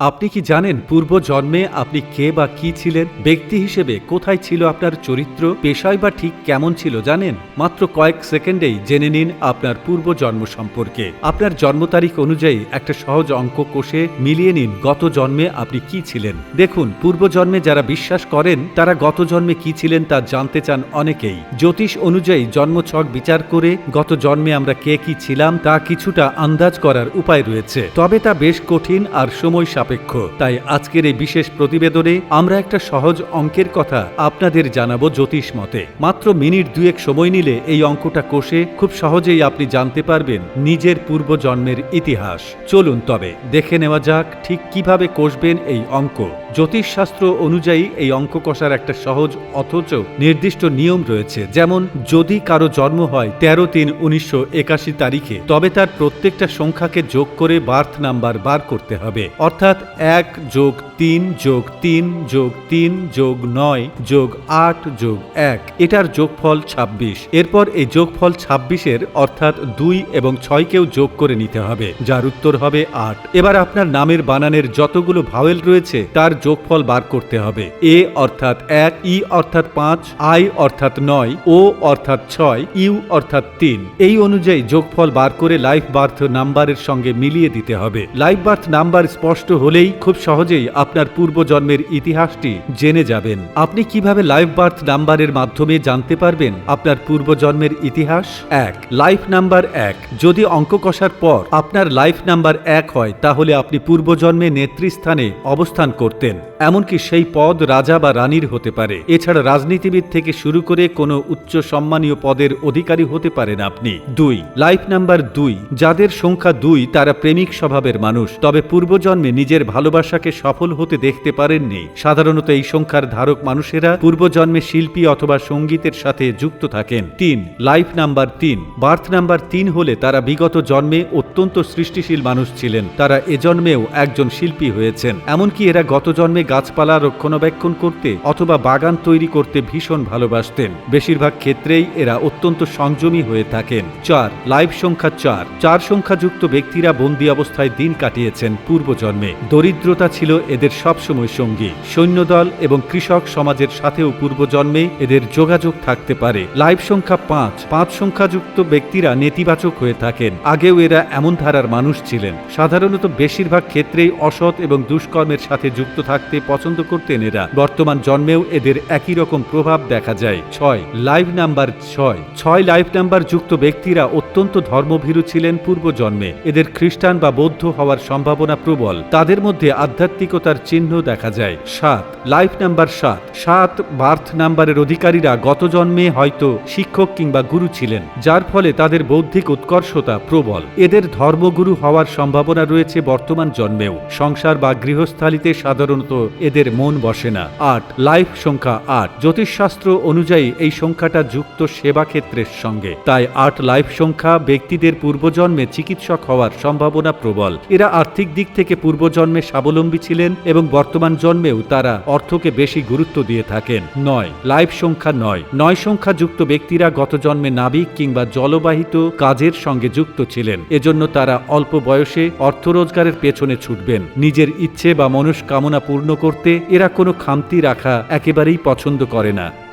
আপনি কি জানেন পূর্ব জন্মে আপনি কে বা কি ছিলেন? ব্যক্তি হিসেবে কোথায় ছিল আপনার চরিত্র? পেশায় বা ঠিক কেমন ছিল জানেন? মাত্র কয়েক সেকেন্ডেই জেনে নিন আপনার পূর্ব জন্ম সম্পর্কে। আপনার জন্ম তারিখ অনুযায়ী একটা সহজ অঙ্ক কোষে মিলিয়ে নিন গত জন্মে আপনি কি ছিলেন। দেখুন পূর্ব জন্মে যারা বিশ্বাস করেন, তারা গত জন্মে কি ছিলেন তা জানতে চান অনেকেই। জ্যোতিষ অনুযায়ী জন্মছক বিচার করে গত জন্মে আমরা কে কি ছিলাম তা কিছুটা আন্দাজ করার উপায় রয়েছে। তবে তা বেশ কঠিন আর সময় সাপেক্ষ তাই আজকের এই বিশেষ প্রতিবেদনে আমরা একটা সহজ অঙ্কের কথা আপনাদের জানাব জ্যোতিষ মতে। মাত্র মিনিট দুয়েক সময় নিলে এই অঙ্কটা কষে খুব সহজেই আপনি জানতে পারবেন নিজের পূর্ব জন্মের ইতিহাস। চলুন তবে, দেখে নেওয়া যাক ঠিক কীভাবে কষবেন এই অঙ্ক। জ্যোতিষশাস্ত্র অনুযায়ী এই অঙ্ক কষার একটা সহজ অথচ নির্দিষ্ট নিয়ম রয়েছে। যেমন, যদি কারও জন্ম হয় তেরো তিন উনিশশো একাশি তারিখে, তবে তার প্রত্যেকটা সংখ্যাকে যোগ করে বার্থ নাম্বার বার করতে হবে। অর্থাৎ এক যোগ তিন যোগ তিন যোগ তিন যোগ নয় যোগ আট যোগ এক। এটার যোগফল ২৬ এরপর এই যোগফল ছাব্বিশের অর্থাৎ দুই এবং ছয়কেও যোগ করে নিতে হবে, যার উত্তর হবে আট। এবার আপনার নামের বানানের যতগুলো ভাওয়েল রয়েছে, তার যোগফল বার করতে হবে। এ অর্থাৎ এক, ই অর্থাৎ পাঁচ, আই অর্থাৎ নয়, ও অর্থাৎ ছয়, ইউ অর্থাৎ তিন। এই অনুযায়ী যোগফল বার করে লাইফ বার্থ নাম্বারের সঙ্গে মিলিয়ে দিতে হবে। লাইফ বার্থ নাম্বার স্পষ্ট হলেই খুব সহজেই আপনার পূর্বজন্মের ইতিহাসটি জেনে যাবেন। আপনি কীভাবে লাইফ বার্থ নাম্বারের মাধ্যমে জানতে পারবেন আপনার পূর্বজন্মের ইতিহাস? এক, লাইফ নাম্বার এক। যদি অঙ্ক কষার পর আপনার লাইফ নাম্বার এক হয়, তাহলে আপনি পূর্বজন্মে নেতৃস্থানে অবস্থান করতেন থাকবেন এমনকি সেই পদ রাজা বা রানীর হতে পারে। এছাড়া রাজনীতিবিদ থেকে শুরু করে কোনো উচ্চ সম্মানীয় পদের অধিকারী হতে পারেন আপনি। দুই, লাইফ নাম্বার দুই, যাদের সংখ্যা দুই, তারা প্রেমিক স্বভাবের মানুষ। তবে পূর্বজন্মে নিজের ভালোবাসাকে সফল হতে দেখতে পারেননি। সাধারণত এই সংখ্যার ধারক মানুষেরা পূর্বজন্মে শিল্পী অথবা সঙ্গীতের সাথে যুক্ত থাকেন। তিন, লাইফ নাম্বার তিন, বার্থ নাম্বার তিন হলে তারা বিগত জন্মে অত্যন্ত সৃষ্টিশীল মানুষ ছিলেন। তারা এ জন্মেও একজন শিল্পী হয়েছেন। এমনকি এরা গত জন্মে গাছপালা রক্ষণাবেক্ষণ করতে অথবা বাগান তৈরি করতে ভীষণ ভালোবাসতেন। বেশিরভাগ ক্ষেত্রেই এরা অত্যন্ত সংযমী হয়ে থাকেন। চার, লাইভ সংখ্যা চার। চার সংখ্যাযুক্ত ব্যক্তিরা বন্দী অবস্থায় দিন কাটিয়েছেন পূর্বজন্মে। দরিদ্রতা ছিল এদের সবসময় সঙ্গী। সৈন্যদল এবং কৃষক সমাজের সাথেও পূর্বজন্মে এদের যোগাযোগ থাকতে পারে। লাইভ সংখ্যা পাঁচ। পাঁচ সংখ্যাযুক্ত ব্যক্তিরা নেতিবাচক হয়ে থাকেন। আগেও এরা এমন ধারার মানুষ ছিলেন। সাধারণত বেশিরভাগ ক্ষেত্রেই অসৎ এবং দুষ্কর্মের সাথে যুক্ত থাকতে পছন্দ করতেন এরা। বর্তমান জন্মেও এদের একই রকম প্রভাব দেখা যায়। ছয়, লাইফ নাম্বার ছয়। ছয় লাইফ নাম্বার যুক্ত ব্যক্তিরা অত্যন্ত ধর্মভীরু ছিলেন পূর্বজন্মে এদের খ্রিস্টান বা বৌদ্ধ হওয়ার সম্ভাবনা প্রবল। তাদের মধ্যে আধ্যাত্মিকতার চিহ্ন দেখা যায়। সাত, লাইফ নাম্বার সাত। সাত বার্থ নাম্বারের অধিকারীরা গত জন্মে হয়তো শিক্ষক কিংবা গুরু ছিলেন, যার ফলে তাদের বৌদ্ধিক উৎকর্ষতা প্রবল। এদের ধর্মগুরু হওয়ার সম্ভাবনা রয়েছে বর্তমান জন্মেও। সংসার বা গৃহস্থালিতে সাধারণত এদের মন বসে না। আট, লাইফ সংখ্যা আট। জ্যোতিষশাস্ত্র অনুযায়ী এই সংখ্যাটা যুক্ত সেবা ক্ষেত্রের সঙ্গে। তাই আট লাইফ সংখ্যা ব্যক্তিদের পূর্বজন্মে চিকিৎসক হওয়ার সম্ভাবনা প্রবল। এরা আর্থিক দিক থেকে পূর্বজন্মে স্বাবলম্বী ছিলেন এবং বর্তমান জন্মেও তারা অর্থকে বেশি গুরুত্ব দিয়ে থাকেন। নয়, লাইফ সংখ্যা নয়। নয় সংখ্যা যুক্ত ব্যক্তিরা গত জন্মে নাবিক কিংবা জলবাহিত কাজের সঙ্গে যুক্ত ছিলেন। এজন্য তারা অল্প বয়সে অর্থ রোজগারের পেছনে ছুটবেন। নিজের ইচ্ছে বা মনস্কামনা পূর্ণ করতে এরা কোনো খামতি রাখা একেবারেই পছন্দ করে না।